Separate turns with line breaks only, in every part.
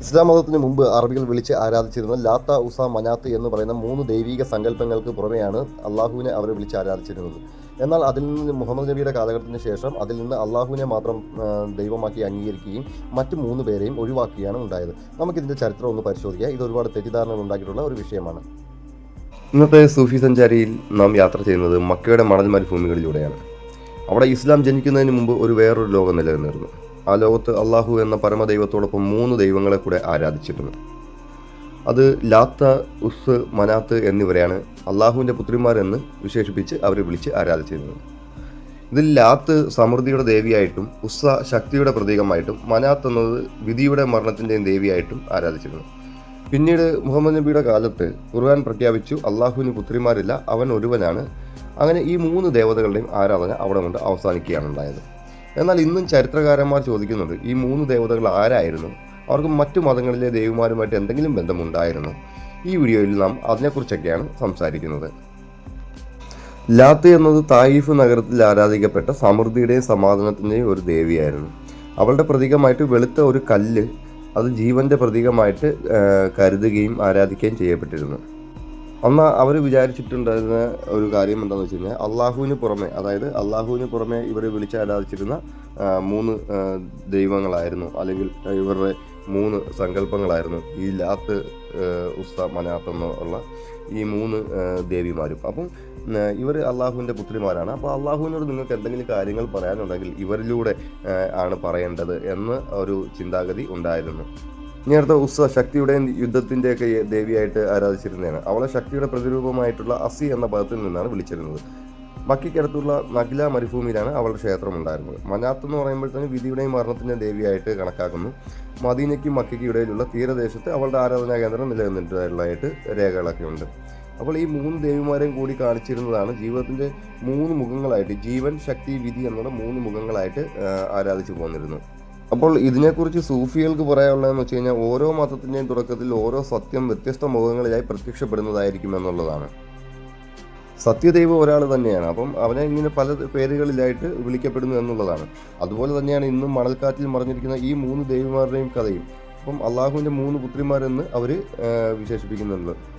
ഇസ്ലാം മതത്തിന് മുമ്പ് അറബികൾ വിളിച്ച് ആരാധിച്ചിരുന്ന ലാത്ത ഉസ മനാത്ത് എന്ന് പറയുന്ന മൂന്ന് ദൈവിക സങ്കല്പങ്ങൾക്ക് പുറമെയാണ് അള്ളാഹുവിനെ അവർ വിളിച്ച് ആരാധിച്ചിരുന്നത്. എന്നാൽ അതിൽ നിന്ന് മുഹമ്മദ് നബിയുടെ കാലഘട്ടത്തിന് ശേഷം അതിൽ നിന്ന് അള്ളാഹുവിനെ മാത്രം ദൈവമാക്കി അംഗീകരിക്കുകയും മറ്റു മൂന്ന് പേരെയും ഒഴിവാക്കുകയാണ് ഉണ്ടായത്. നമുക്കിതിന്റെ ചരിത്രം ഒന്ന് പരിശോധിക്കാം. ഇത് ഒരുപാട് തെറ്റിദ്ധാരണകൾ ഉണ്ടാക്കിയിട്ടുള്ള ഒരു വിഷയമാണ്. ഇന്നത്തെ സൂഫി സഞ്ചാരിയിൽ നാം യാത്ര ചെയ്യുന്നത് മക്കയുടെ മണൽ മരുഭൂമികളിലൂടെയാണ് അവിടെ ഇസ്ലാം ജനിക്കുന്നതിന് മുമ്പ് ഒരു വേറൊരു ലോകം നിലനിന്നിരുന്നു. ആ ലോകത്ത് അള്ളാഹു എന്ന പരമദൈവത്തോടൊപ്പം മൂന്ന് ദൈവങ്ങളെ കൂടെ ആരാധിച്ചിരുന്നു അത് ലാത്ത ഉസ് മനാത്ത് എന്നിവരെയാണ് അള്ളാഹുവിന്റെ പുത്രിമാരെന്ന് വിശേഷിപ്പിച്ച് അവരെ വിളിച്ച് ആരാധിച്ചിരുന്നത്. ഇതിൽ ലാത്ത് സമൃദ്ധിയുടെ ദേവിയായിട്ടും ഉസ്സ ശക്തിയുടെ പ്രതീകമായിട്ടും മനാത്ത് എന്നത് വിധിയുടെ മരണത്തിന്റെയും ദേവിയായിട്ടും ആരാധിച്ചിരുന്നു. പിന്നീട് മുഹമ്മദ് നബിയുടെ കാലത്ത് ഖുർആൻ പ്രഖ്യാപിച്ചു അള്ളാഹുവിന് പുത്രിമാരില്ല അവൻ ഒരുവനാണ്. അങ്ങനെ ഈ മൂന്ന് ദേവതകളുടെയും ആരാധന അവിടെ കൊണ്ട് അവസാനിക്കുകയാണ് ഉണ്ടായത്. എന്നാൽ ഇന്നും ചരിത്രകാരന്മാർ ചോദിക്കുന്നുണ്ട് ഈ മൂന്ന് ദേവതകൾ ആരായിരുന്നു? അവർക്ക് മറ്റു മതങ്ങളിലെ ദേവിമാരുമായിട്ട് എന്തെങ്കിലും ബന്ധമുണ്ടായിരുന്നു? ഈ വീഡിയോയിൽ നാം അതിനെക്കുറിച്ചൊക്കെയാണ് സംസാരിക്കുന്നത്. ലാത്ത് എന്നത് തായിഫ് നഗരത്തിൽ ആരാധിക്കപ്പെട്ട സമൃദ്ധിയുടെയും സമാധാനത്തിന്റെയും ഒരു ദേവിയായിരുന്നു. അവളുടെ പ്രതീകമായിട്ട് വെളുത്ത ഒരു കല്ല് അത് ജീവന്റെ പ്രതീകമായിട്ട് കരുതുകയും ആരാധിക്കുകയും ചെയ്യപ്പെട്ടിരുന്നു. അന്ന് അവർ വിചാരിച്ചിട്ടുണ്ടായിരുന്ന ഒരു കാര്യം എന്താണെന്ന് വെച്ച് കഴിഞ്ഞാൽ അള്ളാഹുവിന് പുറമെ അതായത് അള്ളാഹുവിന് പുറമെ ഇവർ വിളിച്ച് ആരാധിച്ചിരുന്ന മൂന്ന് ദൈവങ്ങളായിരുന്നു. അല്ലെങ്കിൽ ഇവരുടെ മൂന്ന് സങ്കല്പങ്ങളായിരുന്നു. ഈ ലാത്ത് ഉസ്ത മനാത്ത് എന്നുള്ള ഈ മൂന്ന് ദേവിമാരും. അപ്പം ഇവർ അള്ളാഹുവിന്റെ പുത്രിമാരാണ്. അപ്പോൾ അള്ളാഹുവിനോട് നിങ്ങൾക്ക് എന്തെങ്കിലും കാര്യങ്ങൾ പറയാനുണ്ടെങ്കിൽ ഇവരിലൂടെ ആണ് പറയേണ്ടത് എന്ന് ഒരു ചിന്താഗതി ഉണ്ടായിരുന്നു. ഇനി ഉസ ശക്തിയുടെയും യുദ്ധത്തിന്റെയൊക്കെ ദേവിയായിട്ട് ആരാധിച്ചിരുന്നതാണ്. അവളെ ശക്തിയുടെ പ്രതിരൂപമായിട്ടുള്ള അസി എന്ന പദത്തിൽ നിന്നാണ് വിളിച്ചിരുന്നത്. മക്കിക്കടുത്തുള്ള നഗ്ല മരുഭൂമിയിലാണ് അവളുടെ ക്ഷേത്രം ഉണ്ടായിരുന്നത് മനാത്ത് എന്ന് പറയുമ്പോൾ പറയുമ്പോഴത്തേന് വിധിയുടെയും മരണത്തിന്റെ ദേവിയായിട്ട് കണക്കാക്കുന്നു. മദീനയ്ക്കും മക്കയ്ക്കും ഇടയിലുള്ള തീരദേശത്ത് അവളുടെ ആരാധനാ കേന്ദ്രം നിലനിന്നിട്ടുള്ളതായിട്ട് രേഖകളൊക്കെ ഉണ്ട്. അപ്പോൾ ഈ മൂന്ന് ദേവിമാരെയും കൂടി കാണിച്ചിരുന്നതാണ് ജീവിതത്തിന്റെ മൂന്ന് മുഖങ്ങളായിട്ട് ജീവൻ ശക്തി വിധി എന്നുള്ള മൂന്ന് മുഖങ്ങളായിട്ട് ആരാധിച്ചു പോന്നിരുന്നു അപ്പോൾ ഇതിനെക്കുറിച്ച് സൂഫികൾക്ക് പറയാനുള്ളതെന്ന് വെച്ച് കഴിഞ്ഞാൽ ഓരോ മതത്തിന്റെയും തുടക്കത്തിൽ ഓരോ സത്യം വ്യത്യസ്ത മുഖങ്ങളിലായി പ്രത്യക്ഷപ്പെടുന്നതായിരിക്കും എന്നുള്ളതാണ്. സത്യദൈവം ഒരാൾ തന്നെയാണ്. അപ്പം അവനെ ഇങ്ങനെ പല പേരുകളിലായിട്ട് വിളിക്കപ്പെടുന്നു എന്നുള്ളതാണ്. അതുപോലെ തന്നെയാണ് ഇന്നും മണൽക്കാറ്റിൽ മറിഞ്ഞിരിക്കുന്ന ഈ മൂന്ന് ദേവിമാരുടെയും കഥയും. അപ്പം അള്ളാഹുവിന്റെ മൂന്ന് പുത്രിമാരെന്ന് അവർ വിശേഷിപ്പിക്കുന്നുണ്ട്.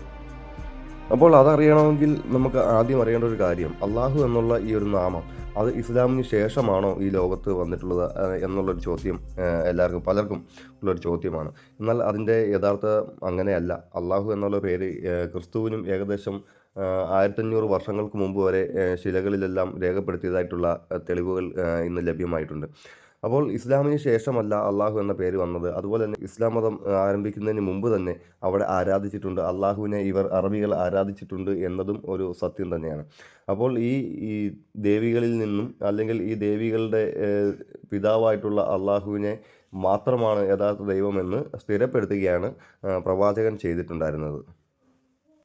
അപ്പോൾ അതറിയണമെങ്കിൽ നമുക്ക് ആദ്യം അറിയേണ്ട ഒരു കാര്യം അള്ളാഹു എന്നുള്ള ഈ ഒരു നാമം അത് ഇസ്ലാമിന് ശേഷമാണോ ഈ ലോകത്ത് വന്നിട്ടുള്ളത് എന്നുള്ളൊരു ചോദ്യം എല്ലാവർക്കും പലർക്കും ഉള്ളൊരു ചോദ്യമാണ്. എന്നാൽ അതിന്റെ യഥാർത്ഥ അങ്ങനെയല്ല. അള്ളാഹു എന്നുള്ള പേര് ക്രിസ്തുവിനും ഏകദേശം ആയിരത്തഞ്ഞൂറ് വർഷങ്ങൾക്ക് മുമ്പ് വരെ ശിലകളിലെല്ലാം രേഖപ്പെടുത്തിയതായിട്ടുള്ള തെളിവുകൾ ഇന്ന് ലഭ്യമായിട്ടുണ്ട്. അപ്പോൾ ഇസ്ലാമിന് ശേഷമല്ല അള്ളാഹു എന്ന പേര് വന്നത്. അതുപോലെ തന്നെ ഇസ്ലാം മതം ആരംഭിക്കുന്നതിന് മുമ്പ് തന്നെ അവിടെ ആരാധിച്ചിട്ടുണ്ട്. അള്ളാഹുവിനെ ഇവർ അറബികൾ ആരാധിച്ചിട്ടുണ്ട് എന്നതും ഒരു സത്യം തന്നെയാണ്. അപ്പോൾ ഈ ഈ ദേവികളിൽ നിന്നും അല്ലെങ്കിൽ ഈ ദേവികളുടെ പിതാവായിട്ടുള്ള അള്ളാഹുവിനെ മാത്രമാണ് യഥാർത്ഥ ദൈവമെന്ന് സ്ഥിരപ്പെടുത്തുകയാണ് പ്രവാചകൻ ചെയ്തിട്ടുണ്ടായിരുന്നത്.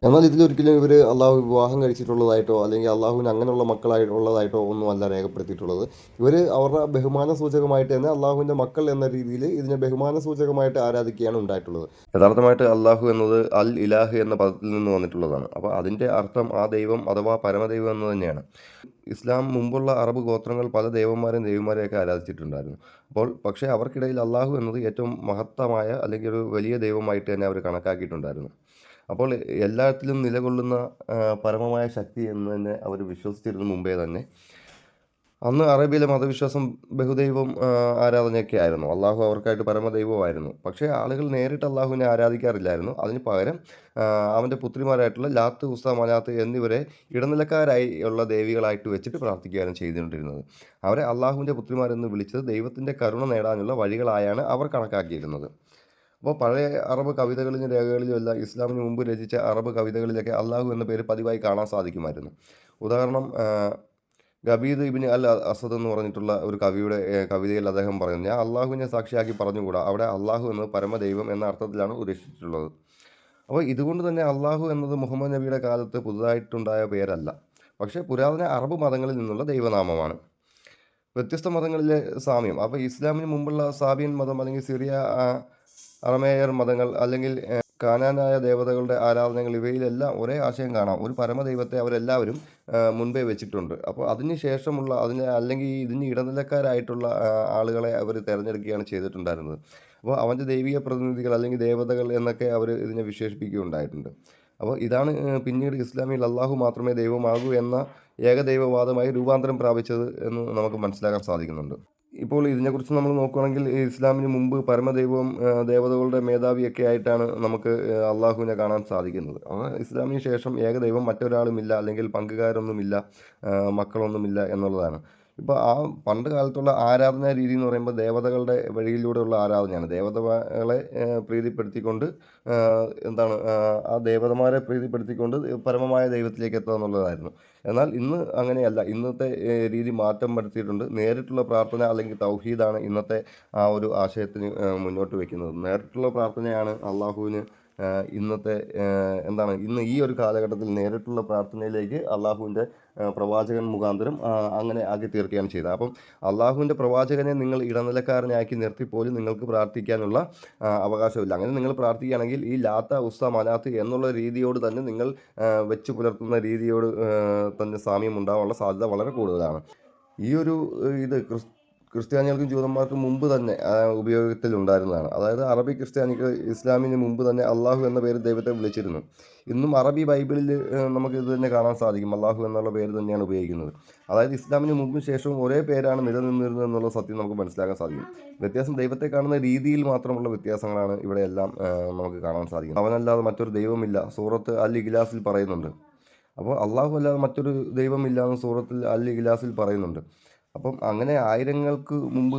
എന്നാൽ ഇതിലൊരിക്കലും ഇവർ അള്ളാഹു വിവാഹം കഴിച്ചിട്ടുള്ളതായിട്ടോ അല്ലെങ്കിൽ അള്ളാഹുവിന് അങ്ങനെയുള്ള മക്കളായിട്ടുള്ളതായിട്ടോ ഒന്നും അല്ല രേഖപ്പെടുത്തിയിട്ടുള്ളത്. ഇവർ അവരുടെ ബഹുമാന സൂചകമായിട്ട് തന്നെ അള്ളാഹുവിന്റെ മക്കൾ എന്ന രീതിയിൽ ഇതിനെ ബഹുമാന സൂചകമായിട്ട് ആരാധിക്കുകയാണ് ഉണ്ടായിട്ടുള്ളത്. യഥാർത്ഥമായിട്ട് അള്ളാഹു എന്നത് അൽ ഇലാഹ് എന്ന പദത്തിൽ നിന്ന് വന്നിട്ടുള്ളതാണ്. അപ്പോൾ അതിന്റെ അർത്ഥം ആ ദൈവം അഥവാ പരമദൈവം എന്ന് തന്നെയാണ്. ഇസ്ലാം മുമ്പുള്ള അറബ് ഗോത്രങ്ങൾ പല ദൈവന്മാരെയും ദേവിമാരെയൊക്കെ ആരാധിച്ചിട്ടുണ്ടായിരുന്നു. അപ്പോൾ പക്ഷേ അവർക്കിടയിൽ അള്ളാഹു എന്നത് ഏറ്റവും മഹത്തമായ അല്ലെങ്കിൽ ഒരു വലിയ ദൈവമായിട്ട് തന്നെ അവർ കണക്കാക്കിയിട്ടുണ്ടായിരുന്നു. അപ്പോൾ എല്ലാത്തിലും നിലകൊള്ളുന്ന പരമമായ ശക്തി എന്ന് തന്നെ അവർ വിശ്വസിച്ചിരുന്നു മുമ്പേ തന്നെ. അന്ന് അറേബ്യയിലെ മതവിശ്വാസം ബഹുദൈവം ആരാധനയൊക്കെ ആയിരുന്നു. അള്ളാഹു അവർക്കായിട്ട് പരമദൈവമായിരുന്നു. പക്ഷേ ആളുകൾ നേരിട്ട് അള്ളാഹുവിനെ ആരാധിക്കാറില്ലായിരുന്നു. അതിന് പകരം അവന്റെ പുത്രിമാരായിട്ടുള്ള ലാത്ത് ഉസ്ത മലാത്ത് എന്നിവരെ ഇടനിലക്കാരായി ഉള്ള ദേവികളായിട്ട് വെച്ചിട്ട് പ്രാർത്ഥിക്കുകയാണ് ചെയ്തുകൊണ്ടിരുന്നത്. അവരെ അള്ളാഹുവിന്റെ പുത്രിമാരെന്ന് വിളിച്ചത് ദൈവത്തിന്റെ കരുണ നേടാനുള്ള വഴികളായാണ് അവർ കണക്കാക്കിയിരുന്നത്. അപ്പോൾ പഴയ അറബ് കവിതകളിലും രേഖകളിലും എല്ലാം ഇസ്ലാമിന് മുമ്പ് രചിച്ച അറബ് കവിതകളിലൊക്കെ അള്ളാഹു എന്ന പേര് പതിവായി കാണാൻ സാധിക്കുമായിരുന്നു. ഉദാഹരണം ഗബീദ് ഇബിന് അൽ അസദ് എന്ന് പറഞ്ഞിട്ടുള്ള ഒരു കവിയുടെ കവിതയിൽ അദ്ദേഹം പറയുന്നു ഞാൻ അള്ളാഹുവിനെ സാക്ഷിയാക്കി പറഞ്ഞുകൂടാ? അവിടെ അള്ളാഹു എന്നത് പരമദൈവം എന്ന അർത്ഥത്തിലാണ് ഉദ്ദേശിച്ചിട്ടുള്ളത്. അപ്പോൾ ഇതുകൊണ്ട് തന്നെ അള്ളാഹു എന്നത് മുഹമ്മദ് നബിയുടെ കാലത്ത് പുതുതായിട്ടുണ്ടായ പേരല്ല. പക്ഷേ പുരാതന അറബ് മതങ്ങളിൽ നിന്നുള്ള ദൈവനാമമാണ്. വ്യത്യസ്ത മതങ്ങളിലെ സാമ്യം. അപ്പോൾ ഇസ്ലാമിന് മുമ്പുള്ള സാബിയൻ മതം അല്ലെങ്കിൽ സിറിയ അറമേയർ മതങ്ങൾ അല്ലെങ്കിൽ കാനാനായ ദേവതകളുടെ ആരാധനകൾ ഇവയിലെല്ലാം ഒരേ ആശയം കാണാം. ഒരു പരമദൈവത്തെ അവരെല്ലാവരും മുൻപേ വെച്ചിട്ടുണ്ട്. അപ്പോൾ അതിന് ശേഷമുള്ള അതിന് അല്ലെങ്കിൽ ഇതിന് ഇടനിലക്കാരായിട്ടുള്ള ആളുകളെ അവർ തിരഞ്ഞെടുക്കുകയാണ് ചെയ്തിട്ടുണ്ടായിരുന്നത്. അപ്പോൾ അവന്റെ ദൈവിക പ്രതിനിധികൾ അല്ലെങ്കിൽ ദേവതകൾ എന്നൊക്കെ അവർ ഇതിനെ വിശേഷിപ്പിക്കുകയുണ്ടായിട്ടുണ്ട്. അപ്പോൾ ഇതാണ് പിന്നീട് ഇസ്ലാമിൽ അള്ളാഹു മാത്രമേ ദൈവമാകൂ എന്ന ഏകദൈവവാദമായി രൂപാന്തരം പ്രാപിച്ചത് എന്ന് നമുക്ക് മനസ്സിലാക്കാൻ സാധിക്കുന്നുണ്ട്. ഇപ്പോൾ ഇതിനെക്കുറിച്ച് നമ്മൾ നോക്കുകയാണെങ്കിൽ ഇസ്ലാമിന് മുമ്പ് പരമദൈവവും ഏഹ്, ദേവതകളുടെ മേധാവിയൊക്കെ ആയിട്ടാണ് നമുക്ക് അള്ളാഹുവിനെ കാണാൻ സാധിക്കുന്നത്. അപ്പോൾ ഇസ്ലാമിന് ശേഷം ഏകദൈവം മറ്റൊരാളുമില്ല അല്ലെങ്കിൽ പങ്കുകാരൊന്നുമില്ല മക്കളൊന്നുമില്ല എന്നുള്ളതാണ്. ഇപ്പോൾ ആ പണ്ട് കാലത്തുള്ള ആരാധനാ രീതി എന്ന് പറയുമ്പോൾ ദേവതകളുടെ വഴിയിലൂടെയുള്ള ആരാധനയാണ്. ദേവതകളെ പ്രീതിപ്പെടുത്തിക്കൊണ്ട് എന്താണ് ആ ദേവതമാരെ പ്രീതിപ്പെടുത്തിക്കൊണ്ട് പരമമായ ദൈവത്തിലേക്ക് എത്തുക എന്നുള്ളതായിരുന്നു. എന്നാൽ ഇന്ന് അങ്ങനെയല്ല. ഇന്നത്തെ രീതി മാറ്റം വരുത്തിയിട്ടുണ്ട്. നേരിട്ടുള്ള പ്രാർത്ഥന അല്ലെങ്കിൽ തൗഹീദാണ് ഇന്നത്തെ ആ ഒരു ആശയത്തിന് മുന്നോട്ട് വയ്ക്കുന്നത് നേരിട്ടുള്ള പ്രാർത്ഥനയാണ് അള്ളാഹുവിന് ഇന്നത്തെ എന്താണ് ഇന്ന് ഈ ഒരു കാലഘട്ടത്തിൽ നേരിട്ടുള്ള പ്രാർത്ഥനയിലേക്ക് അള്ളാഹുവിന്റെ പ്രവാചകൻ മുഖാന്തരം അങ്ങനെ ആക്കി തീർക്കുകയാണ് ചെയ്തത്. അപ്പം അള്ളാഹുവിന്റെ പ്രവാചകനെ നിങ്ങൾ ഇടനിലക്കാരനാക്കി നിർത്തിപ്പോലും നിങ്ങൾക്ക് പ്രാർത്ഥിക്കാനുള്ള അവകാശമില്ല. അങ്ങനെ നിങ്ങൾ പ്രാർത്ഥിക്കുകയാണെങ്കിൽ ഈ ലാത്ത ഉസ്ത മലാത്ത് എന്നുള്ള രീതിയോട് തന്നെ നിങ്ങൾ വെച്ച് പുലർത്തുന്ന രീതിയോട് തന്നെ സാമ്യം ഉണ്ടാകാനുള്ള സാധ്യത വളരെ കൂടുതലാണ്. ഈ ഒരു ഇത് ക്രിസ് ക്രിസ്ത്യാനികൾക്കും ജൂതന്മാർക്കും മുമ്പ് തന്നെ ഉപയോഗത്തിലുണ്ടായിരുന്നതാണ്. അതായത് അറബി ക്രിസ്ത്യാനികൾ ഇസ്ലാമിന് മുമ്പ് തന്നെ അള്ളാഹു എന്ന പേര് ദൈവത്തെ വിളിച്ചിരുന്നു. ഇന്നും അറബി ബൈബിളിൽ നമുക്ക് ഇത് തന്നെ കാണാൻ സാധിക്കും. അള്ളാഹു എന്നുള്ള പേര് തന്നെയാണ് ഉപയോഗിക്കുന്നത്. അതായത് ഇസ്ലാമിന് മുമ്പും ശേഷവും ഒരേ പേരാണ് നിലനിന്നിരുന്നത് എന്നുള്ള സത്യം നമുക്ക് മനസ്സിലാക്കാൻ സാധിക്കും. വ്യത്യാസം ദൈവത്തെ കാണുന്ന രീതിയിൽ മാത്രമുള്ള വ്യത്യാസങ്ങളാണ് ഇവിടെ എല്ലാം നമുക്ക് കാണാൻ സാധിക്കും അവനല്ലാതെ മറ്റൊരു ദൈവമില്ല. സൂറത്ത് അൽ ഇഖ്ലാസിൽ പറയുന്നുണ്ട്. അപ്പോൾ അള്ളാഹു അല്ലാതെ മറ്റൊരു ദൈവമില്ല എന്ന് സൂറത്തിൽ അൽ ഇഖ്ലാസിൽ പറയുന്നുണ്ട്. അപ്പം അങ്ങനെ ആയിരങ്ങൾക്ക് മുമ്പ്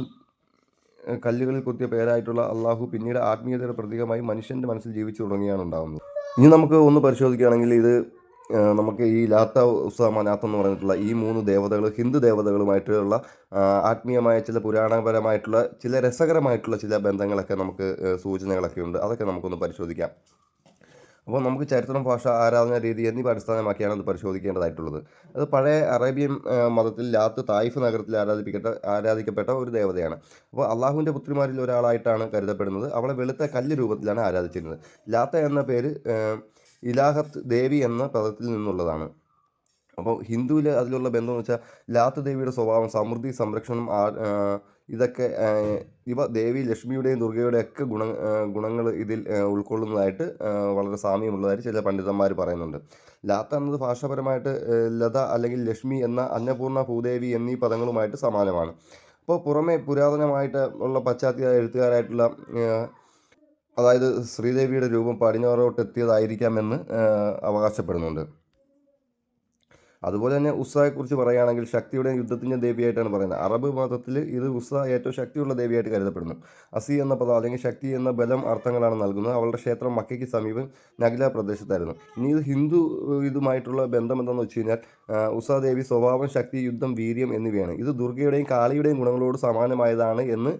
കല്ലുകളിൽ കൊത്തിയ പേരായിട്ടുള്ള അള്ളാഹു പിന്നീട് ആത്മീയതയുടെ പ്രതീകമായി മനുഷ്യന്റെ മനസ്സിൽ ജീവിച്ചു തുടങ്ങിയാണ് ഉണ്ടാകുന്നത് ഇനി നമുക്ക് ഒന്ന് പരിശോധിക്കുകയാണെങ്കിൽ ഇത് നമുക്ക് ഈ ലാത്ത ഉസ മനാത്ത് എന്ന് പറഞ്ഞിട്ടുള്ള ഈ മൂന്ന് ദേവതകൾ ഹിന്ദു ദേവതകളുമായിട്ടുള്ള ആത്മീയമായ ചില പുരാണപരമായിട്ടുള്ള ചില രസകരമായിട്ടുള്ള ചില ബന്ധങ്ങളൊക്കെ നമുക്ക് സൂചനകളൊക്കെ ഉണ്ട്. അതൊക്കെ നമുക്കൊന്ന് പരിശോധിക്കാം. അപ്പോൾ നമുക്ക് ചരിത്രം ഭാഷ ആരാധന രീതി എന്നിവ അടിസ്ഥാനമാക്കിയാണ് അത് പരിശോധിക്കേണ്ടതായിട്ടുള്ളത്. അത് പഴയ അറേബ്യൻ മതത്തിൽ ലാത്ത് തായിഫ് നഗരത്തിൽ ആരാധിപ്പിക്കപ്പെട്ട ആരാധിക്കപ്പെട്ട ഒരു ദേവതയാണ്. അപ്പോൾ അള്ളാഹുവിന്റെ പുത്രിമാരിൽ ഒരാളായിട്ടാണ് കരുതപ്പെടുന്നത്. അവളെ വെളുത്ത കല്ല് രൂപത്തിലാണ് ആരാധിച്ചിരുന്നത്. ലാത്ത എന്ന പേര് ഇലാഹത്ത് ദേവി എന്ന പദത്തിൽ നിന്നുള്ളതാണ്. അപ്പോൾ ഹിന്ദുവിൽ അതിലുള്ള ബന്ധം എന്ന് വെച്ചാൽ ലാത്ത ദേവിയുടെ സ്വഭാവം സമൃദ്ധി സംരക്ഷണം ഇതൊക്കെ ഇവ ദേവി ലക്ഷ്മിയുടെയും ദുർഗയുടെയും ഒക്കെ ഗുണ ഗുണങ്ങൾ ഇതിൽ ഉൾക്കൊള്ളുന്നതായിട്ട് വളരെ സാമ്യമുള്ളതായിട്ട് ചില പണ്ഡിതന്മാർ പറയുന്നുണ്ട്. ലാത്ത എന്നത് ഭാഷാപരമായിട്ട് ലത അല്ലെങ്കിൽ ലക്ഷ്മി എന്ന അന്നപൂർണ ഭൂദേവി എന്നീ പദങ്ങളുമായിട്ട് സമാനമാണ്. അപ്പോൾ പുറമെ പുരാതനമായിട്ട് ഉള്ള പശ്ചാത്തല എഴുത്തുകാരായിട്ടുള്ള അതായത് ശ്രീദേവിയുടെ രൂപം പടിഞ്ഞാറോട്ട് എത്തിയതായിരിക്കാമെന്ന് അവകാശപ്പെടുന്നുണ്ട്. അതുപോലെ തന്നെ ഉസ്സയെക്കുറിച്ച് പറയുകയാണെങ്കിൽ ശക്തിയുടെ യുദ്ധത്തിന്റെ ദേവിയായിട്ടാണ് പറയുന്നത്. അറബ് മതത്തിൽ ഇത് ഉസ്സ ഏറ്റവും ശക്തിയുള്ള ദേവിയായിട്ട് കരുതപ്പെടുന്നു. അസി എന്ന പദം അല്ലെങ്കിൽ ശക്തി എന്ന ബലം അർത്ഥങ്ങളാണ് നൽകുന്നത്. അവളുടെ ക്ഷേത്രം മക്കയ്ക്ക് സമീപം നഗ്ല പ്രദേശത്തായിരുന്നു. ഇനി ഇത് ഹിന്ദു ഇതുമായിട്ടുള്ള ബന്ധം എന്താണെന്ന് വെച്ച് കഴിഞ്ഞാൽ ആ, ദേവി സ്വഭാവം ശക്തി യുദ്ധം വീര്യം എന്നിവയാണ്. ഇത് ദുർഗയുടെയും കാളിയുടെയും ഗുണങ്ങളോട് സമാനമായതാണ് എന്ന്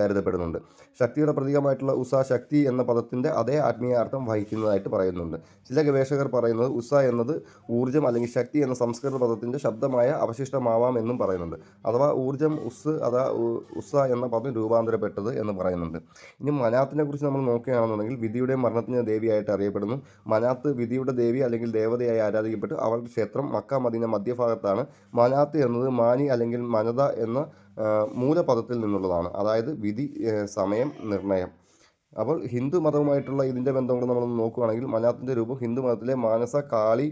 കരുതപ്പെടുന്നുണ്ട്. ശക്തിയുടെ പ്രതീകമായിട്ടുള്ള ഉസ ശക്തി എന്ന പദത്തിന്റെ അതേ ആത്മീയാർത്ഥം വഹിക്കുന്നതായിട്ട് പറയുന്നുണ്ട്. ചില ഗവേഷകർ പറയുന്നത് ഉസ എന്നത് ഊർജം അല്ലെങ്കിൽ ശക്തി എന്ന സംസ്കൃത പദത്തിന്റെ ശബ്ദമായ അവശിഷ്ടമാവാം എന്നും പറയുന്നുണ്ട്. അഥവാ ഊർജം ഉസ് അഥവാ ഉസ എന്ന പദം രൂപാന്തരപ്പെട്ടത് എന്ന് പറയുന്നുണ്ട്. ഇനി മനാത്തിനെ കുറിച്ച് നമ്മൾ നോക്കുകയാണെന്നുണ്ടെങ്കിൽ വിധിയുടെ മരണത്തിന് ദേവിയായിട്ട് അറിയപ്പെടുന്നു. മനാത്ത് വിധിയുടെ ദേവി അല്ലെങ്കിൽ ദേവതയായി ആരാധിക്കപ്പെട്ടു. അവളുടെ ക്ഷേത്രം മക്ക മദീന മധ്യഭാഗത്താണ്. മനാത്ത് എന്നത് മാനി അല്ലെങ്കിൽ മനത എന്ന മൂലപദത്തിൽ നിന്നുള്ളതാണ്. അതായത് വിധി സമയം നിർണയം. അപ്പോൾ ഹിന്ദു മതവുമായിട്ടുള്ള ഇതിന്റെ ബന്ധം കൂടെ നമ്മൾ നോക്കുകയാണെങ്കിൽ മനാത്തിന്റെ രൂപം ഹിന്ദു മതത്തിലെ മാനസ കാളി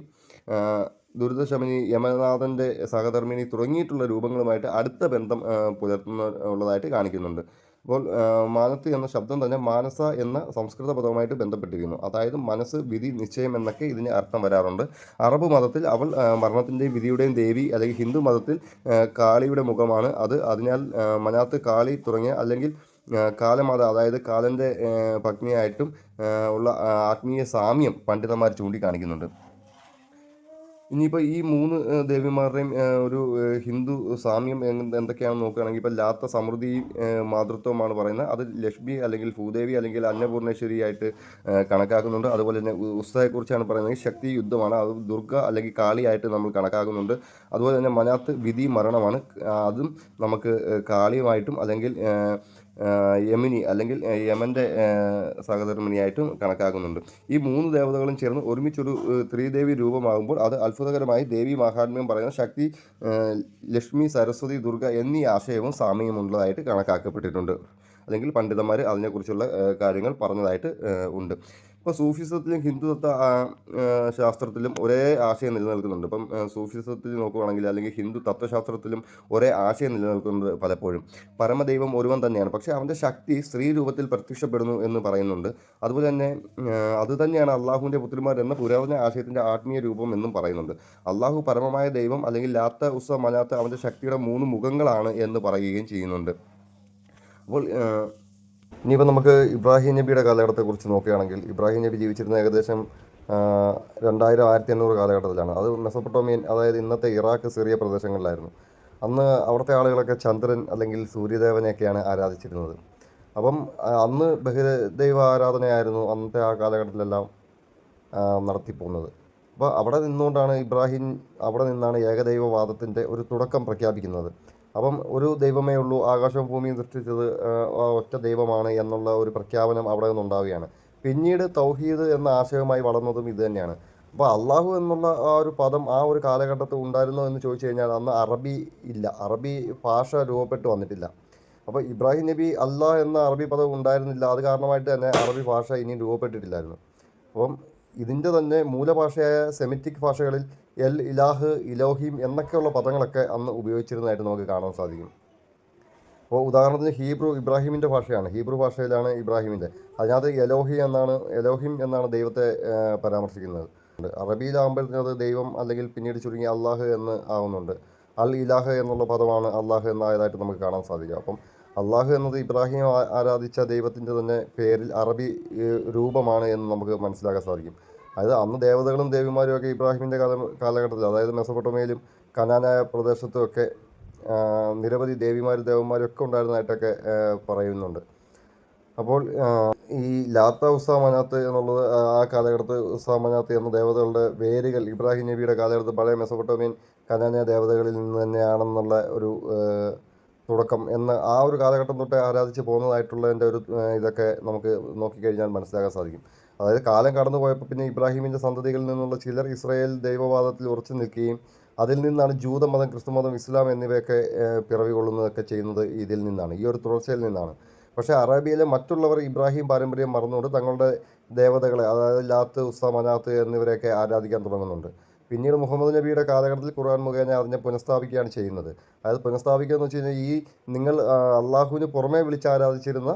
ദുരിതശമനി യമനാഥന്റെ സഹധർമ്മിണി തുടങ്ങിയിട്ടുള്ള രൂപങ്ങളുമായിട്ട് അടുത്ത ബന്ധം പുലർത്തുന്ന ഉള്ളതായിട്ട് കാണിക്കുന്നുണ്ട്. അപ്പോൾ മാനത്ത് എന്ന ശബ്ദം തന്നെ മാനസ എന്ന സംസ്കൃത പദവുമായിട്ട് ബന്ധപ്പെട്ടിരിക്കുന്നു. അതായത് മനസ്സ് വിധി നിശ്ചയം എന്നൊക്കെ ഇതിന് അർത്ഥം വരാറുണ്ട്. അറബ് മതത്തിൽ അവൾ മരണത്തിന്റെയും വിധിയുടെയും ദേവി അല്ലെങ്കിൽ ഹിന്ദു മതത്തിൽ കാളിയുടെ മുഖമാണ് അത്. അതിനാൽ മനാത്ത് കാളി തുടങ്ങിയ അല്ലെങ്കിൽ കാലമാത അതായത് കാലന്റെ പത്നിയായിട്ടും ഉള്ള ആത്മീയ സാമ്യം പണ്ഡിതന്മാർ ചൂണ്ടിക്കാണിക്കുന്നുണ്ട്. ഇനിയിപ്പോൾ ഈ മൂന്ന് ദേവിമാരുടെയും ഒരു ഹിന്ദു സാമ്യം എന്ത് എന്തൊക്കെയാണെന്ന് നോക്കുകയാണെങ്കിൽ ഇപ്പോൾ ലാത്ത സമൃദ്ധി മാതൃത്വമാണ് പറയുന്നത്. അത് ലക്ഷ്മി അല്ലെങ്കിൽ ഭൂദേവി അല്ലെങ്കിൽ അന്നപൂർണേശ്വരി ആയിട്ട് കണക്കാക്കുന്നുണ്ട്. അതുപോലെ തന്നെ ഉസ്തയെക്കുറിച്ചാണ് പറയുന്നത്. ശക്തി യുദ്ധമാണ്. അത് ദുർഗ അല്ലെങ്കിൽ കാളിയായിട്ട് നമ്മൾ കണക്കാക്കുന്നുണ്ട്. അതുപോലെ തന്നെ മനാത്ത് വിധി മരണമാണ്. അതും നമുക്ക് കാളിയുമായിട്ടും അല്ലെങ്കിൽ യമിനി അല്ലെങ്കിൽ യമന്റെ സഹധർമ്മിണിയായിട്ടും കണക്കാക്കുന്നുണ്ട്. ഈ മൂന്ന് ദേവതകളും ചേർന്ന് ഒരുമിച്ചൊരു ത്രിദേവി രൂപമാകുമ്പോൾ അത് അത്ഭുതകരമായി ദേവി മഹാത്മ്യം പറയുന്ന ശക്തി ലക്ഷ്മി സരസ്വതി ദുർഗ എന്നീ ആശയവും സാമ്യമുള്ളതായിട്ട് കണക്കാക്കപ്പെട്ടിട്ടുണ്ട്. അല്ലെങ്കിൽ പണ്ഡിതന്മാർ അതിനെക്കുറിച്ചുള്ള കാര്യങ്ങൾ പറഞ്ഞതായിട്ട് ഉണ്ട്. ഇപ്പോൾ സൂഫിസത്തിലും ഹിന്ദുതത്വ ശാസ്ത്രത്തിലും ഒരേ ആശയം നിലനിൽക്കുന്നുണ്ട്. ഇപ്പം സൂഫിസത്തിൽ നോക്കുകയാണെങ്കിൽ അല്ലെങ്കിൽ ഹിന്ദു തത്വശാസ്ത്രത്തിലും ഒരേ ആശയം നിലനിൽക്കുന്നുണ്ട് പലപ്പോഴും. പരമദൈവം ഒരുവൻ തന്നെയാണ്. പക്ഷേ അവന്റെ ശക്തി സ്ത്രീ രൂപത്തിൽ പ്രത്യക്ഷപ്പെടുന്നു എന്ന് പറയുന്നുണ്ട്. അതുപോലെ തന്നെ അത് തന്നെയാണ് അള്ളാഹുവിന്റെ പുത്രിമാർ എന്ന പുരാതന ആശയത്തിന്റെ ആത്മീയ രൂപം എന്നും പറയുന്നുണ്ട്. അള്ളാഹു പരമമായ ദൈവം അല്ലെങ്കിൽ ലാത്ത ഉസ മലാത്ത അവന്റെ ശക്തിയുടെ മൂന്ന് മുഖങ്ങളാണ് എന്ന് പറയുകയും ചെയ്യുന്നുണ്ട്. അപ്പോൾ ഇനിയിപ്പോൾ നമുക്ക് ഇബ്രാഹിം നബിയുടെ കാലഘട്ടത്തെക്കുറിച്ച് നോക്കുകയാണെങ്കിൽ ഇബ്രാഹിം നബി ജീവിച്ചിരുന്ന ഏകദേശം രണ്ടായിരം ആയിരത്തി എണ്ണൂറ് കാലഘട്ടത്തിലാണ്. അത് മെസപ്പൊട്ടോമിയൻ അതായത് ഇന്നത്തെ ഇറാഖ് സിറിയ പ്രദേശങ്ങളിലായിരുന്നു. അന്ന് അവിടുത്തെ ആളുകളൊക്കെ ചന്ദ്രൻ അല്ലെങ്കിൽ സൂര്യദേവനെയൊക്കെയാണ് ആരാധിച്ചിരുന്നത്. അപ്പം അന്ന് ബഹിർദൈവ ആരാധനയായിരുന്നു അന്നത്തെ ആ കാലഘട്ടത്തിലെല്ലാം നടത്തിപ്പോകുന്നത് അപ്പോൾ അവിടെ നിന്നുകൊണ്ടാണ് ഇബ്രാഹിം അവിടെ നിന്നാണ് ഏകദൈവവാദത്തിന്റെ ഒരു തുടക്കം പ്രഖ്യാപിക്കുന്നത്. അപ്പം ഒരു ദൈവമേ ഉള്ളൂ ആകാശവും ഭൂമിയും സൃഷ്ടിച്ചത് ഒറ്റ ദൈവമാണ് എന്നുള്ള ഒരു പ്രഖ്യാപനം അവിടെ നിന്നുണ്ടാവുകയാണ്. പിന്നീട് തൗഹീദ് എന്ന ആശയവുമായി വളർന്നതും ഇത് തന്നെയാണ്. അപ്പോൾ അള്ളാഹു എന്നുള്ള ആ ഒരു പദം ആ ഒരു കാലഘട്ടത്തിൽ ഉണ്ടായിരുന്നോ എന്ന് ചോദിച്ചു കഴിഞ്ഞാൽ അന്ന് അറബി ഇല്ല. അറബി ഭാഷ രൂപപ്പെട്ട് വന്നിട്ടില്ല. അപ്പോൾ ഇബ്രാഹിം നബി അള്ളാഹ് എന്ന അറബി പദം ഉണ്ടായിരുന്നില്ല. അത് കാരണമായിട്ട് തന്നെ അറബി ഭാഷ ഇനിയും രൂപപ്പെട്ടിട്ടില്ലായിരുന്നു. അപ്പം ഇതിന്റെ തന്നെ മൂലഭാഷയായ സെമിറ്റിക് ഭാഷകളിൽ എൽ ഇലാഹ് ഇലോഹിം എന്നൊക്കെയുള്ള പദങ്ങളൊക്കെ അന്ന് ഉപയോഗിച്ചിരുന്നതായിട്ട് നമുക്ക് കാണാൻ സാധിക്കും. അപ്പോൾ ഉദാഹരണത്തിന് ഹീബ്രു ഇബ്രാഹിമിന്റെ ഭാഷയാണ്. ഹീബ്രു ഭാഷയിലാണ് ഇബ്രാഹിമിന്റെ. അതിനകത്ത് എലോഹി എന്നാണ് എലോഹിം എന്നാണ് ദൈവത്തെ പരാമർശിക്കുന്നത്. അറബിയിലാകുമ്പോഴത്തേക്കത് ദൈവം അല്ലെങ്കിൽ പിന്നീട് ചുരുങ്ങി അള്ളാഹ് എന്ന് ആവുന്നുണ്ട്. അൽ ഇലാഹ് എന്നുള്ള പദമാണ് അള്ളാഹ് എന്നായതായിട്ട് നമുക്ക് കാണാൻ സാധിക്കും. അപ്പം അള്ളാഹു എന്നത് ഇബ്രാഹിം ആരാധിച്ച ദൈവത്തിന്റെ തന്നെ പേരിൽ അറബി രൂപമാണ് എന്ന് നമുക്ക് മനസ്സിലാക്കാൻ സാധിക്കും. അതായത് അന്ന് ദേവതകളും ദേവിമാരും ഒക്കെ ഇബ്രാഹിമിന്റെ കാല കാലഘട്ടത്തിൽ അതായത് മെസപ്പൊട്ടോമയിലും കനാനായ പ്രദേശത്തും ഒക്കെ നിരവധി ദേവിമാരും ദേവന്മാരും ഒക്കെ ഉണ്ടായിരുന്നതായിട്ടൊക്കെ പറയുന്നുണ്ട്. അപ്പോൾ ഈ ലാത്ത ഉസാ മനാത്ത് എന്നുള്ളത് ആ കാലഘട്ടത്ത് ഉസാ മനാത്ത് എന്ന ദേവതകളുടെ വേരുകൾ ഇബ്രാഹിം നബിയുടെ കാലഘട്ടത്ത് പഴയ മെസപ്പൊട്ടോമിയൻ കനാന ദേവതകളിൽ നിന്ന് തന്നെയാണെന്നുള്ള ഒരു തുടക്കം എന്ന് ആ ഒരു കാലഘട്ടം തൊട്ടേ ആരാധിച്ച് പോകുന്നതായിട്ടുള്ളതിന്റെ ഒരു ഇതൊക്കെ നമുക്ക് നോക്കിക്കഴിഞ്ഞാൽ മനസ്സിലാക്കാൻ സാധിക്കും. അതായത് കാലം കടന്നു പോയപ്പോൾ പിന്നെ ഇബ്രാഹിമിന്റെ സന്തതികളിൽ നിന്നുള്ള ചിലർ ഇസ്രായേൽ ദൈവവാദത്തിൽ ഉറച്ചു നിൽക്കുകയും അതിൽ നിന്നാണ് ജൂതമതം ക്രിസ്തുമതം ഇസ്ലാം എന്നിവയൊക്കെ പിറവി കൊള്ളുന്നതൊക്കെ ചെയ്യുന്നത് ഇതിൽ നിന്നാണ് ഈ ഒരു തുടർച്ചയിൽ നിന്നാണ്. പക്ഷേ അറേബ്യയിലെ മറ്റുള്ളവർ ഇബ്രാഹിം പാരമ്പര്യം മറന്നുകൊണ്ട് തങ്ങളുടെ ദേവതകളെ അതായത് ലാത്ത് ഉസ്ത മനാത്ത് എന്നിവരെയൊക്കെ ആരാധിക്കാൻ തുടങ്ങുന്നുണ്ട്. പിന്നീട് മുഹമ്മദ് നബിയുടെ കാലഘട്ടത്തിൽ ഖുർആൻ മുഖേന അതിനെ പുനഃസ്ഥാപിക്കുകയാണ് ചെയ്യുന്നത്. അതായത് പുനഃസ്ഥാപിക്കുക എന്ന് വെച്ച് കഴിഞ്ഞാൽ ഈ നിങ്ങൾ അള്ളാഹുവിന് പുറമേ വിളിച്ച് ആരാധിച്ചിരുന്ന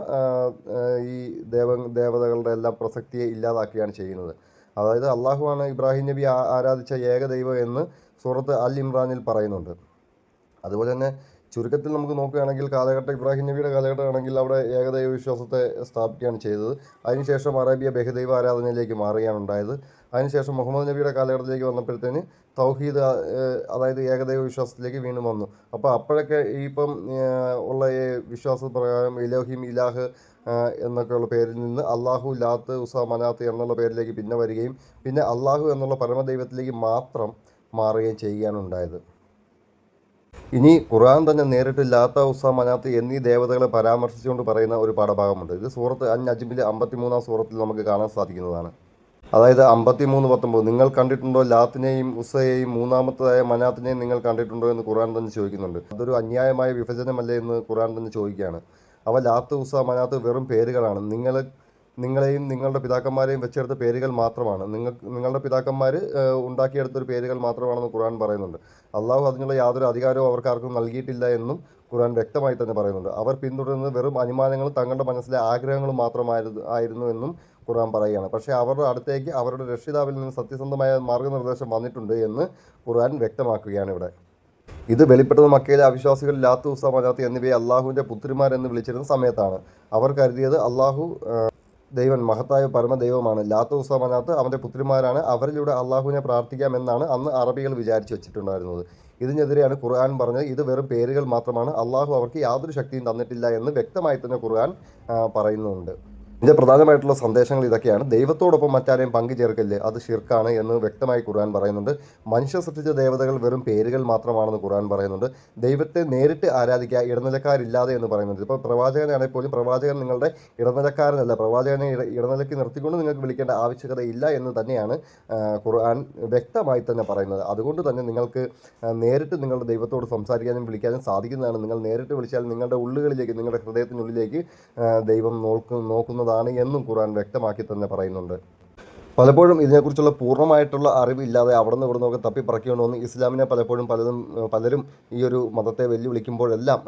ഈ ദേവ ദേവതകളുടെ എല്ലാം പ്രസക്തിയെ ഇല്ലാതാക്കുകയാണ് ചെയ്യുന്നത്. അതായത് അള്ളാഹുവാണ് ഇബ്രാഹിം നബി ആരാധിച്ച ആരാധിച്ച ഏകദൈവം എന്ന് സൂറത്ത് അൽ ഇമ്രാനിൽ പറയുന്നുണ്ട്. അതുപോലെ തന്നെ ചുരുക്കത്തിൽ നമുക്ക് നോക്കുകയാണെങ്കിൽ കാലഘട്ടം ഇബ്രാഹിം നബിയുടെ കാലഘട്ടമാണെങ്കിൽ അവിടെ ഏകദൈവ വിശ്വാസത്തെ സ്ഥാപിക്കുകയാണ് ചെയ്തത്. അതിനുശേഷം അറേബ്യ ബഹുദൈവ ആരാധനയിലേക്ക് മാറുകയാണ് ഉണ്ടായത്. അതിനുശേഷം മുഹമ്മദ് നബിയുടെ കാലഘട്ടത്തിലേക്ക് വന്നപ്പോഴത്തേന് തൗഹീദ് അതായത് ഏകദൈവ വിശ്വാസത്തിലേക്ക് വീണ്ടും വന്നു. അപ്പോൾ അപ്പോഴൊക്കെ ഇപ്പം ഉള്ള ഈ വിശ്വാസ പ്രകാരം ഇലോഹിം ഇലാഹ് എന്നൊക്കെയുള്ള പേരിൽ നിന്ന് അള്ളാഹു ലാത്ത് ഉസ മനാത്ത് എന്നുള്ള പേരിലേക്ക് പിന്നെ വരികയും പിന്നെ അള്ളാഹു എന്നുള്ള പരമദൈവത്തിലേക്ക് മാത്രം മാറുകയും ചെയ്യുകയാണ് ഉണ്ടായത്. ഇനി ഖുർആൻ തന്നെ നേരിട്ട് ലാത്ത ഉസ മനാത്ത് എന്നീ ദേവതകളെ പരാമർശിച്ചുകൊണ്ട് പറയുന്ന ഒരു പാഠഭാഗമുണ്ട്. ഇത് സൂറത്ത് അൻ നജ്മിലെ അമ്പത്തിമൂന്നാം സൂറത്തിൽ നമുക്ക് കാണാൻ സാധിക്കുന്നതാണ്. അതായത് അമ്പത്തിമൂന്ന് പത്തൊമ്പത്. നിങ്ങൾ കണ്ടിട്ടുണ്ടോ ലാത്തിനെയും ഉസയെയും മൂന്നാമത്തേതായ മനാത്തിനെയും നിങ്ങൾ കണ്ടിട്ടുണ്ടോ എന്ന് ഖുർആൻ തന്നെ ചോദിക്കുന്നുണ്ട്. അതൊരു അന്യായമായ വിഭജനമല്ലേ എന്ന് ഖുർആൻ തന്നെ ചോദിക്കുകയാണ്. അവ ലാത്ത് ഉസ മനാത്ത് വെറും പേരുകളാണ്. നിങ്ങൾ നിങ്ങളെയും നിങ്ങളുടെ പിതാക്കന്മാരെയും വെച്ചെടുത്ത പേരുകൾ മാത്രമാണ്. നിങ്ങൾ നിങ്ങളുടെ പിതാക്കന്മാർ ഉണ്ടാക്കിയെടുത്തൊരു പേരുകൾ മാത്രമാണെന്ന് ഖുർആൻ പറയുന്നുണ്ട്. അള്ളാഹു അതിനുള്ള യാതൊരു അധികാരവും അവർക്കാർക്കും നൽകിയിട്ടില്ല എന്നും ഖുർആൻ വ്യക്തമായി തന്നെ പറയുന്നുണ്ട്. അവർ പിന്തുടരുന്നത് വെറും അനുമാനങ്ങളും തങ്ങളുടെ മനസ്സിലെ ആഗ്രഹങ്ങളും മാത്രമായിരുന്നു ആയിരുന്നു എന്നും ഖുർആൻ പറയുകയാണ്. പക്ഷേ അവരുടെ അടുത്തേക്ക് അവരുടെ രക്ഷിതാവിൽ നിന്ന് സത്യസന്ധമായ മാർഗനിർദ്ദേശം വന്നിട്ടുണ്ട് എന്ന് ഖുർആൻ വ്യക്തമാക്കുകയാണ് ഇവിടെ. ഇത് വെളിപ്പെട്ടത് മക്കയിലെ അവിശ്വാസികൾ ലാത്തു ഉസ മനാത്ത് എന്നിവയെ അള്ളാഹുവിന്റെ പുത്രിമാരെന്ന് വിളിച്ചിരുന്ന സമയത്താണ്. അവർ കരുതിയത് അള്ളാഹു ദൈവൻ മഹത്തായ പരമദൈവമാണ്. ലാത്ത സമനാത്ത് മനാത്ത് അവന്റെ പുത്രിമാരാണ്. അവരിലൂടെ അള്ളാഹുവിനെ പ്രാർത്ഥിക്കാമെന്നാണ് അന്ന് അറബികൾ വിചാരിച്ചു വെച്ചിട്ടുണ്ടായിരുന്നത്. ഇതിനെതിരെയാണ് ഖുർആൻ പറഞ്ഞത്. ഇത് വെറും പേരുകൾ മാത്രമാണ്. അള്ളാഹു അവർക്ക് യാതൊരു ശക്തിയും തന്നിട്ടില്ല എന്ന് വ്യക്തമായി തന്നെ ഖുർആൻ പറയുന്നുണ്ട്. ഇതിന്റെ പ്രധാനമായിട്ടുള്ള സന്ദേശങ്ങൾ ഇതൊക്കെയാണ്. ദൈവത്തോടൊപ്പം മറ്റാരെയും പങ്കു ചേർക്കല്ലേ? അത് ശിർക്കാണ് എന്ന് വ്യക്തമായി ഖുർആൻ പറയുന്നുണ്ട്. മനുഷ്യ സൃഷ്ടിച്ച ദേവതകൾ വെറും പേരുകൾ മാത്രമാണെന്ന് ഖുർആൻ പറയുന്നുണ്ട്. ദൈവത്തെ നേരിട്ട് ആരാധിക്കുക ഇടനിലക്കാരില്ലാതെ എന്ന് പറയുന്നുണ്ട്. ഇപ്പോൾ പ്രവാചകനാണെങ്കിൽ പോലും പ്രവാചകൻ നിങ്ങളുടെ ഇടനിലക്കാരനല്ല. പ്രവാചകനെ ഇടനിലക്ക് നിർത്തിക്കൊണ്ട് നിങ്ങൾക്ക് വിളിക്കേണ്ട ആവശ്യകത ഇല്ല എന്ന് തന്നെയാണ് ഖുർആൻ വ്യക്തമായി തന്നെ പറയുന്നത്. അതുകൊണ്ട് തന്നെ നിങ്ങൾക്ക് നേരിട്ട് നിങ്ങളുടെ ദൈവത്തോട് സംസാരിക്കാനും വിളിക്കാനും സാധിക്കുന്നതാണ്. നിങ്ങൾ നേരിട്ട് വിളിച്ചാൽ നിങ്ങളുടെ ഉള്ളുകളിലേക്ക് നിങ്ങളുടെ ഹൃദയത്തിനുള്ളിലേക്ക് ദൈവം ദൈവം നോക്കും നോക്കുന്നതാണ് എന്നും ഖുർആൻ വ്യക്തമാക്കി തന്നെ പറയുന്നുണ്ട്. പലപ്പോഴും ഇതിനെക്കുറിച്ചുള്ള പൂർണമായിട്ടുള്ള അറിവില്ലാതെ അവിടെ നിന്ന് ഇവിടെ നിന്നൊക്കെ തപ്പിപ്പറക്കിക്കൊണ്ട് വന്ന് ഇസ്ലാമിനെ പലപ്പോഴും പലതും പലരും ഈ ഒരു മതത്തെ വെല്ലുവിളിക്കുമ്പോഴെല്ലാം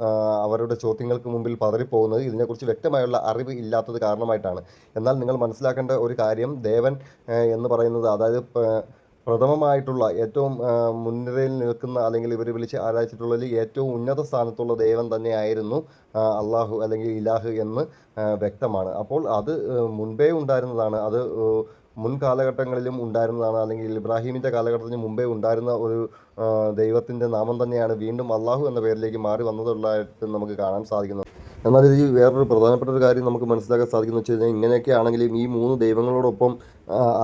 അവരുടെ ചോദ്യങ്ങൾക്ക് മുമ്പിൽ പതറിപ്പോകുന്നത് ഇതിനെക്കുറിച്ച് വ്യക്തമായുള്ള അറിവ് ഇല്ലാത്തത് കാരണമായിട്ടാണ്. എന്നാൽ നിങ്ങൾ മനസ്സിലാക്കേണ്ട ഒരു കാര്യം ദേവൻ എന്ന് പറയുന്നത് അതായത് പ്രഥമമായിട്ടുള്ള ഏറ്റവും മുൻനിരയിൽ നിൽക്കുന്ന അല്ലെങ്കിൽ ഇവർ വിളിച്ച് ആരാധിച്ചിട്ടുള്ളതിൽ ഏറ്റവും ഉന്നത സ്ഥാനത്തുള്ള ദൈവം തന്നെയായിരുന്നു അള്ളാഹു അല്ലെങ്കിൽ ഇലാഹ് എന്ന് വ്യക്തമാണ്. അപ്പോൾ അത് മുൻപേ ഉണ്ടായിരുന്നതാണ്. അത് മുൻ കാലഘട്ടങ്ങളിലും ഉണ്ടായിരുന്നതാണ്. അല്ലെങ്കിൽ ഇബ്രാഹിമിന്റെ കാലഘട്ടത്തിന് മുമ്പേ ഉണ്ടായിരുന്ന ഒരു ദൈവത്തിന്റെ നാമം തന്നെയാണ് വീണ്ടും അള്ളാഹു എന്ന പേരിലേക്ക് മാറി വന്നതുള്ളതായിട്ട് നമുക്ക് കാണാൻ സാധിക്കുന്നത് എന്നാൽ ഇത് വേറൊരു പ്രധാനപ്പെട്ട ഒരു കാര്യം നമുക്ക് മനസ്സിലാക്കാൻ സാധിക്കുന്നു വെച്ച് കഴിഞ്ഞാൽ ഇങ്ങനെയൊക്കെ ആണെങ്കിലും ഈ മൂന്ന് ദൈവങ്ങളോടൊപ്പം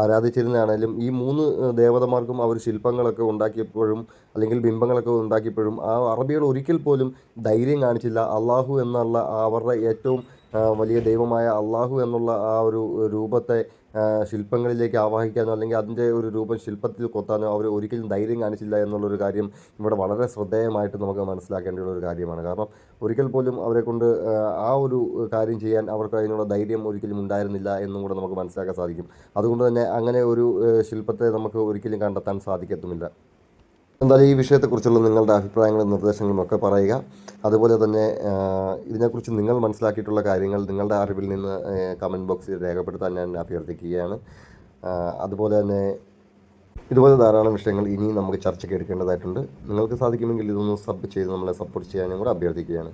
ആരാധിച്ചിരുന്നതാണെങ്കിലും ഈ മൂന്ന് ദേവതമാർക്കും അവർ ശില്പങ്ങളൊക്കെ ഉണ്ടാക്കിയപ്പോഴും അല്ലെങ്കിൽ ബിംബങ്ങളൊക്കെ ഉണ്ടാക്കിയപ്പോഴും ആ അറബികൾ ഒരിക്കൽ പോലും ധൈര്യം കാണിച്ചില്ല. അള്ളാഹു എന്നുള്ള അവരുടെ ഏറ്റവും വലിയ ദൈവമായ അള്ളാഹു എന്നുള്ള ആ ഒരു രൂപത്തെ ശില്പങ്ങളിലേക്ക് ആവാഹിക്കാനോ അല്ലെങ്കിൽ അതിന്റെ ഒരു രൂപം ശില്പത്തിൽ കൊത്താനോ അവർ ഒരിക്കലും ധൈര്യം കാണിച്ചില്ല എന്നുള്ളൊരു കാര്യം ഇവിടെ വളരെ ശ്രദ്ധേയമായിട്ട് നമുക്ക് മനസ്സിലാക്കേണ്ട ഒരു കാര്യമാണ്. കാരണം ഒരിക്കൽ പോലും അവരെ കൊണ്ട് ആ, ഒരു കാര്യം ചെയ്യാൻ അവർക്ക് അതിനുള്ള ധൈര്യം ഒരിക്കലും ഉണ്ടായിരുന്നില്ല എന്നും കൂടെ നമുക്ക് മനസ്സിലാക്കാൻ സാധിക്കും. അതുകൊണ്ട് തന്നെ അങ്ങനെ ഒരു ശില്പത്തെ നമുക്ക് ഒരിക്കലും കണ്ടെത്താൻ സാധിക്കത്തുമില്ല. എന്തായാലും ഈ വിഷയത്തെക്കുറിച്ചുള്ള നിങ്ങളുടെ അഭിപ്രായങ്ങളും നിർദ്ദേശങ്ങളും ഒക്കെ പറയുക. അതുപോലെ തന്നെ ഇതിനെക്കുറിച്ച് നിങ്ങൾ മനസ്സിലാക്കിയിട്ടുള്ള കാര്യങ്ങൾ നിങ്ങളുടെ അറിവിൽ നിന്ന് കമന്റ് ബോക്സിൽ രേഖപ്പെടുത്താൻ ഞാൻ അഭ്യർത്ഥിക്കുകയാണ്. അതുപോലെ തന്നെ ഇതുപോലെ ധാരാളം വിഷയങ്ങൾ ഇനിയും നമുക്ക് ചർച്ചയ്ക്ക് എടുക്കേണ്ടതായിട്ടുണ്ട്. നിങ്ങൾക്ക് സാധിക്കുമെങ്കിൽ ഇതൊന്ന് സബ് ചെയ്ത് നമ്മളെ സപ്പോർട്ട് ചെയ്യാനും കൂടെ അഭ്യർത്ഥിക്കുകയാണ്.